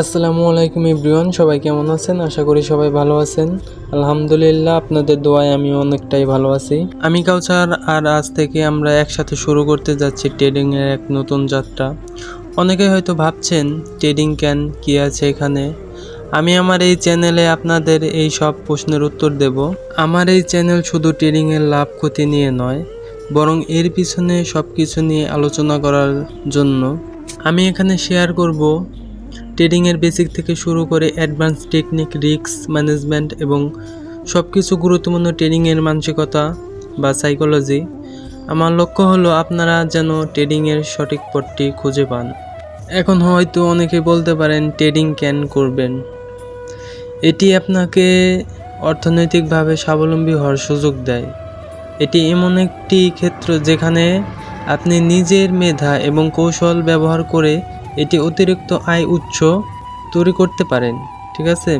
আসসালামু আলাইকুম ইব্রিয়ান সবাই কেমন আছেন? আশা করি সবাই ভালো আছেন। আলহামদুলিল্লাহ, আপনাদের দোয়ায় আমি অনেকটাই ভালো আছি। আমি কাউচার আর আজ থেকে আমরা একসাথে শুরু করতে যাচ্ছি ট্রেডিংয়ের এক নতুন যাত্রা। অনেকে হয়তো ভাবছেন, ট্রেডিং ক্যান কী আছে এখানে? আমি আমার এই চ্যানেলে আপনাদের এই সব প্রশ্নের উত্তর দেব। আমার এই চ্যানেল শুধু ট্রেডিংয়ের লাভ, ক্ষতি নিয়ে নয়, বরং এর পিছনে সব কিছু নিয়ে আলোচনা করার জন্য। আমি এখানে শেয়ার করব ট্রেডিংয়ের বেসিক থেকে শুরু করে অ্যাডভান্স টেকনিক, রিস্ক ম্যানেজমেন্ট এবং সব কিছু গুরুত্বপূর্ণ ট্রেডিংয়ের মানসিকতা বা সাইকোলজি। আমার লক্ষ্য হলো আপনারা যেন ট্রেডিংয়ের সঠিক পথটি খুঁজে পান। এখন হয়তো অনেকে বলতে পারেন, ট্রেডিং ক্যান করবেন? এটি আপনাকে অর্থনৈতিকভাবে স্বাবলম্বী হওয়ার সুযোগ দেয়। এটি এমন একটি ক্ষেত্র যেখানে আপনি নিজের মেধা এবং কৌশল ব্যবহার করে এটি অতিরিক্ত আয় উৎস তৈরি করতে পারেন, ঠিক আছে?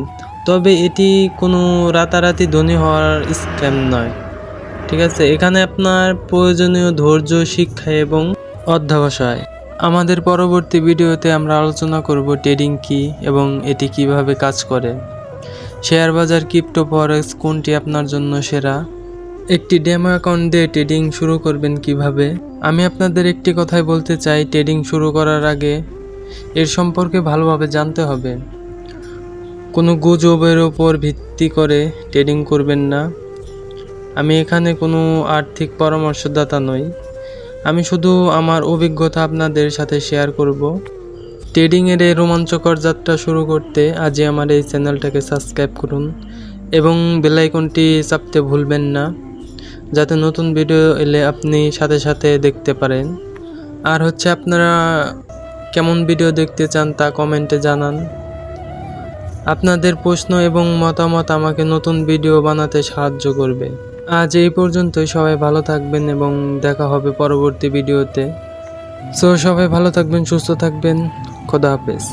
তবে এটি কোনো রাতারাতি ধনী হওয়ার স্ক্যাম নয়, ঠিক আছে? এখানে আপনার প্রয়োজনীয় ধৈর্য, শিক্ষা এবং অধ্যাবসায়। আমাদের পরবর্তী ভিডিওতে আমরা আলোচনা করব ট্রেডিং কি এবং এটি কীভাবে কাজ করে। শেয়ার বাজার ক্রিপ্টো ফরেক্স কোনটি আপনার জন্য সেরা? একটি ডেমো অ্যাকাউন্ট দিয়ে ট্রেডিং শুরু করবেন কীভাবে? আমি আপনাদের একটি কথাই বলতে চাই ট্রেডিং শুরু করার আগে এর সম্পর্কে ভালোভাবে জানতে হবে। কোনো গুজবের ওপর ভিত্তি করে ট্রেডিং করবেন না। আমি এখানে কোনো আর্থিক পরামর্শদাতা নই। আমি শুধু আমার অভিজ্ঞতা আপনাদের সাথে শেয়ার করব। ট্রেডিংয়ের এই রোমাঞ্চকর যাত্রা শুরু করতে আজই আমার এই চ্যানেলটাকে সাবস্ক্রাইব করুন এবং বেলাইকনটি চাপতে ভুলবেন না, যাতে নতুন ভিডিও এলে আপনি সাথে সাথে দেখতে পারেন। আর হচ্ছে আপনারা কেমন ভিডিও দেখতে চান তা কমেন্টে জানান। আপনাদের প্রশ্ন এবং মতামত আমাকে নতুন ভিডিও বানাতে সাহায্য করবে। আজ এই পর্যন্তই, সবাই ভালো থাকবেন এবং দেখা হবে পরবর্তী ভিডিওতে সো সবাই ভালো থাকবেন, সুস্থ থাকবেন। খোদা হাফেজ।